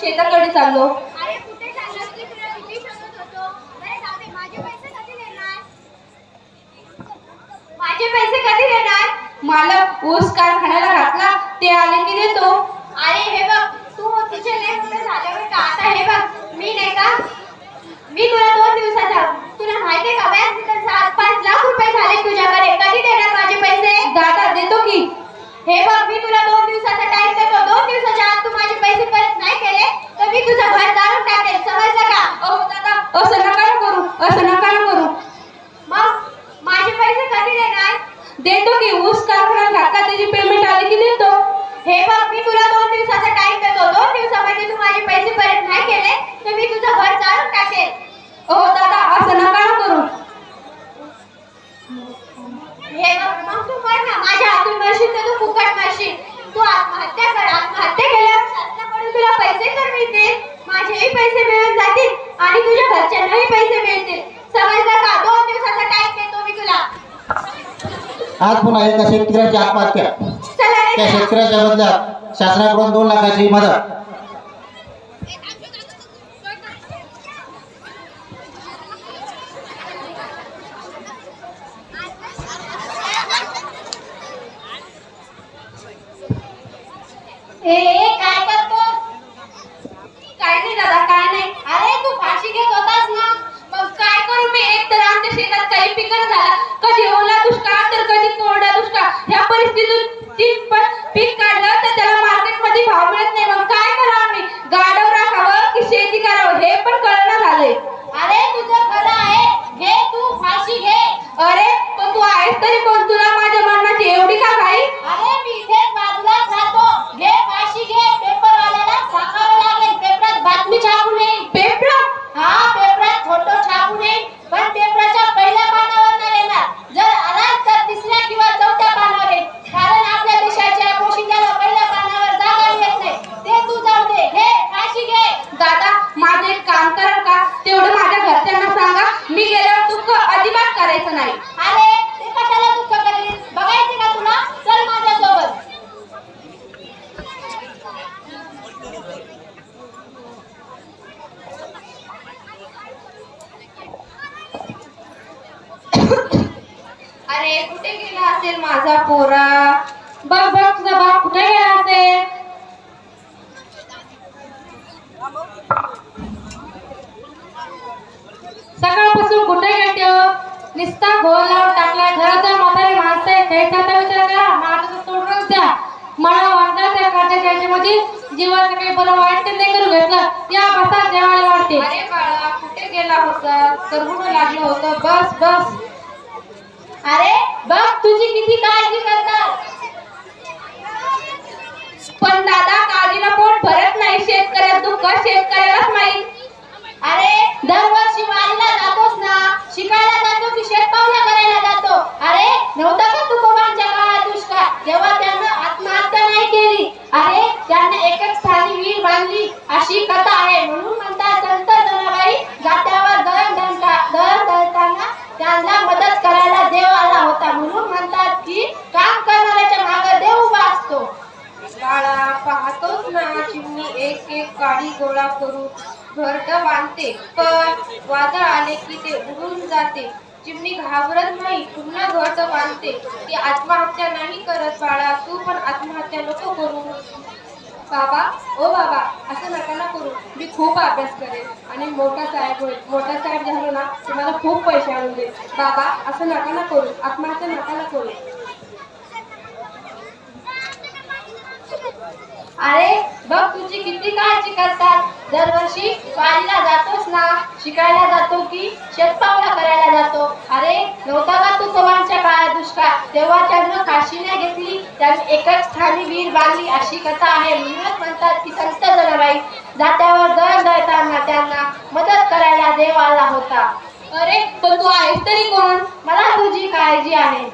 शेताकडे चाललो. कुठे माझे पैसे कधी देणार? मला ऊस कारखान्याला घातला ते आले की देतो. अरे हे बघ तू तुझे लय मोठे झाल्यावर का? आता हे बघ मी नाही का? मी तुला दोन दिवसाचा तुला माहितीये का बॅग तिथं सात पाच लाख रुपये झाले तुझ्याकडे कधी देणार माझे पैसे दादा देतो की हे बघ मी तुला दोन दिवसाचा टाइम देतो दोन दिवसाच्या आत तू माझे पैसे परत नाही केले तर मी तुझं घर जाळून टाकेल समजलं का अहो दादा असं नका ना करू असं नका ना करू मग माझे पैसे कधी देणार देतो की ऊस कारखान्याला घातला त्याची पेमेंट आली की देतो हे बघ मी तुला दोन दिवसाचा टाइम देतो दोन दिवसामध्ये तू माझे पैसे परत नाही केले तर मी तुझं घर जाळून टाकेल अहो दादा असं नका ना करू. हे बघ मग तू कर ना माझ्या हातून मरशील तर तू फुकट मरशील. तू आत्महत्या कर आत्महत्या केल्यावर शासनाकडून तुला पैसे तर मिळतील. माझेही पैसे मिळून जातील आणि तुझ्या घरच्यांनाही पैसे मिळतील. समजलं का? दोन दिवसाचा टाइम देतो मी तुला. आज पुन्हा एका शेतकऱ्याची आत्महत्या. त्या. शेतकऱ्याच्या बदल्यात शासनाकडून दोन लाखाची मदत. Ei! कुठे गेला असेल माझा पोरा? बघ बघ तुझा बाप कुठे गेला असेल? सकाळपासून कुठे गेलो निस्ता गोल लावून टाकला. घराचा म्हातारे माणसं आहे कैसाचा विचार करा. माझं तर सोडूनच द्या. मला वाटलं त्या काट्याच्या याच्यामध्ये जीवाचं काही बरं वाईट नाही करू घेतलं. या बसा जेवायला वाटते अरे बाळा कुठे गेला होता? करवून लागलं होतं. बस बस. अरे बघ तुझी किती काळजी करतात? पण दादा काळजीला पोट भरत नाही शेतकऱ्यात दुःख शेतकऱ्यालाच माहीत? अरे दरवर्षी वारीला जातोस ना शिकायला जातो की शेत पावला करायला जातो? अरे नव्हता का तुकोबांच्या काळात दुष्काळ? तेव्हा त्यानं आत्महत्या नाही केली. अरे त्यानं एकच स्थानी वीर बांधली. अशी कथा आहे म्हणून म्हणतात संत जनाबाई जात्यावर दळण दळता दळण दळताना त्यांना मदत करायला देव आला होता म्हणून म्हणतात की काम करणाऱ्याच्या मागे देव उभा असतो बाळा पाहतोच ना चिमणी एक एक काडी गोळा करू. घरट बांधते पण वादळ आले की ते उडून जाते. चिमणी घाबरत नाही पुन्हा घरट बांधते ती आत्महत्या नाही करत बाळा. तू पण आत्महत्या नको करू. बाबा ओ बाबा असं नका ना करू. मी खूप अभ्यास करेन. आणि मोठा साहेब होईल. मोठा साहेब झालो ना तुम्हाला खूप पैसे आणून देईल बाबा असं नका ना करू. आत्महत्या नका ना करू. अरे बघ तुझी किती काळजी करतात. दरवर्षी वारीला जातोस ना शिकायला जातो की शेतपावला करायला जातो. अरे नव्हता का तू कवांच्या काळात दुष्काळ? तेव्हा त्यानं काशी नाही घेतली त्याने एकच स्थानी वीर बांधली अशी कथा आहे. म्हणूनच म्हणतात की संत जनाबाई जात्यावर दळ दळताना त्यांना मदत करायला देव आला होता. अरे पण तू आहेस तरी कोण? मला तुझी काळजी आहे.